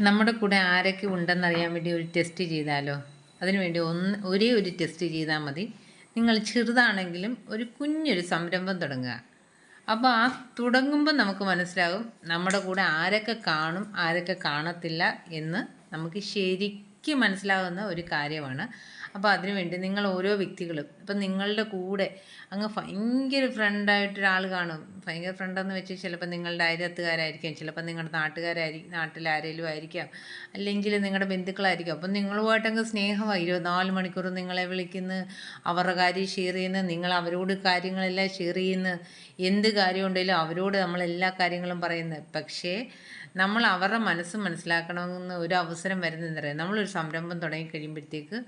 നമ്മുടെ കൂടെ ആരൊക്കെ ഉണ്ടെന്നറിയാൻ വേണ്ടി ഒരു ടെസ്റ്റ് ചെയ്താലോ? അതിനുവേണ്ടി ഒന്ന് ഒരേ ഒരു ടെസ്റ്റ് ചെയ്താൽ മതി. നിങ്ങൾ ചെറുതാണെങ്കിലും ഒരു കുഞ്ഞൊരു സംരംഭം തുടങ്ങുക. അപ്പോൾ ആ തുടങ്ങുമ്പോൾ നമുക്ക് മനസ്സിലാകും നമ്മുടെ കൂടെ ആരൊക്കെ കാണും ആരൊക്കെ കാണത്തില്ല എന്ന് നമുക്ക് ശരിക്കും മനസ്സിലാകുന്ന ഒരു കാര്യമാണ്. അപ്പോൾ അതിനുവേണ്ടി നിങ്ങൾ ഓരോ വ്യക്തികളും ഇപ്പം നിങ്ങളുടെ കൂടെ അങ്ങ് ഭയങ്കര ഫ്രണ്ടായിട്ടൊരാൾ കാണും. ഭയങ്കര ഫ്രണ്ടെന്ന് വെച്ച് ചിലപ്പോൾ നിങ്ങളുടെ അയലത്തുകാരായിരിക്കാം ചിലപ്പോൾ നിങ്ങളുടെ നാട്ടുകാരായിരിക്കും നാട്ടിൽ ആയിരിക്കാം അല്ലെങ്കിൽ നിങ്ങളുടെ ബന്ധുക്കളായിരിക്കും. അപ്പം നിങ്ങളുമായിട്ടങ്ങ് സ്നേഹമായി ഇരുപത്തിനാല് മണിക്കൂർ നിങ്ങളെ വിളിക്കുന്ന അവരുടെ കാര്യം ഷെയർ ചെയ്യുന്ന നിങ്ങൾ അവരോട് കാര്യങ്ങളെല്ലാം ഷെയർ ചെയ്യുന്ന. എന്ത് കാര്യമുണ്ടെങ്കിലും അവരോട് നമ്മൾ എല്ലാ കാര്യങ്ങളും പറയുന്നത് പക്ഷേ നമ്മൾ അവരുടെ മനസ്സ് മനസ്സിലാക്കണമെന്ന് ഒരു അവസരം വരുന്നതെന്ന് പറയാം നമ്മളൊരു സംരംഭം തുടങ്ങി കഴിയുമ്പോഴത്തേക്ക്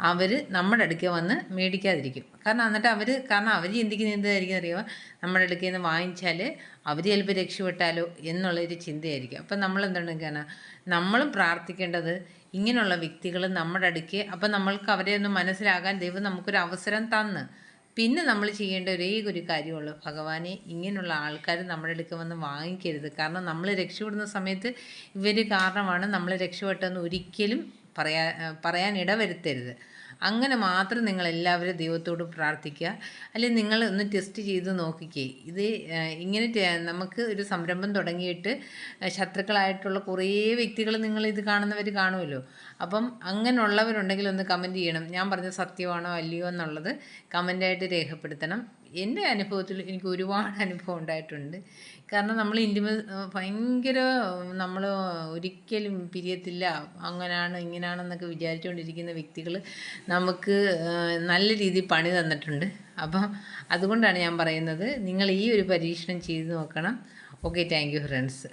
അവർ നമ്മുടെ അടുക്ക വന്ന് മേടിക്കാതിരിക്കും. കാരണം എന്നിട്ട് അവർ കാരണം അവർ ചിന്തിക്കുന്ന എന്തായിരിക്കും അറിയുമോ? നമ്മുടെ അടുക്കൽ നിന്ന് വാങ്ങിച്ചാൽ അവർ ചിലപ്പോൾ രക്ഷപ്പെട്ടാലോ എന്നുള്ളൊരു ചിന്തയായിരിക്കും. അപ്പം നമ്മൾ എന്താണ് കാരണം നമ്മളും പ്രാർത്ഥിക്കേണ്ടത് ഇങ്ങനെയുള്ള വ്യക്തികൾ നമ്മുടെ അടുക്കെ അപ്പം നമ്മൾക്ക് അവരെ ഒന്ന് മനസ്സിലാകാൻ ദൈവം നമുക്കൊരു അവസരം തന്ന്. പിന്നെ നമ്മൾ ചെയ്യേണ്ട ഒരേ ഒരു കാര്യമുള്ളൂ. ഭഗവാനെ ഇങ്ങനെയുള്ള ആൾക്കാർ നമ്മുടെ അടുക്ക വന്ന് വാങ്ങിക്കരുത്. കാരണം നമ്മൾ രക്ഷപ്പെടുന്ന സമയത്ത് ഇവർ കാരണമാണ് നമ്മൾ രക്ഷപ്പെട്ടെന്ന് ഒരിക്കലും പറയാ പറയാൻ ഇടവരുത്തരുത്. അങ്ങനെ മാത്രം നിങ്ങൾ എല്ലാവരും ദൈവത്തോട് പ്രാർത്ഥിക്കുക. അല്ലെങ്കിൽ നിങ്ങൾ ഒന്ന് ടെസ്റ്റ് ചെയ്ത് നോക്കിക്കേ. ഇത് ഇങ്ങനെ നമുക്ക് ഒരു സംരംഭം തുടങ്ങിയിട്ട് ശത്രുക്കളായിട്ടുള്ള കുറേ വ്യക്തികൾ നിങ്ങൾ ഇത് കാണുന്നവർ കാണുമല്ലോ അപ്പം അങ്ങനെയുള്ളവരുണ്ടെങ്കിൽ ഒന്ന് കമന്റ് ചെയ്യണം. ഞാൻ പറഞ്ഞ സത്യമാണോ അല്ലയോ എന്നുള്ളത് കമന്റായിട്ട് രേഖപ്പെടുത്തണം. എന്റെ അനുഭവത്തിൽ എനിക്ക് ഒരുപാട് അനുഭവം ഉണ്ടായിട്ടുണ്ട്. കാരണം നമ്മൾ ഇന്റിമ ഭയങ്കര നമ്മൾ ഒരിക്കലും പിരിയത്തില്ല. അങ്ങനെയാണ് ഇങ്ങനെയാണെന്നൊക്കെ വിചാരിച്ചുകൊണ്ടിരിക്കുന്ന വ്യക്തികൾ നമുക്ക് നല്ല രീതിയിൽ പണി തന്നിട്ടുണ്ട്. അപ്പം അതുകൊണ്ടാണ് ഞാൻ പറയുന്നത് നിങ്ങൾ ഈ ഒരു പരീക്ഷണം ചെയ്ത് നോക്കണം. Okay thank you friends.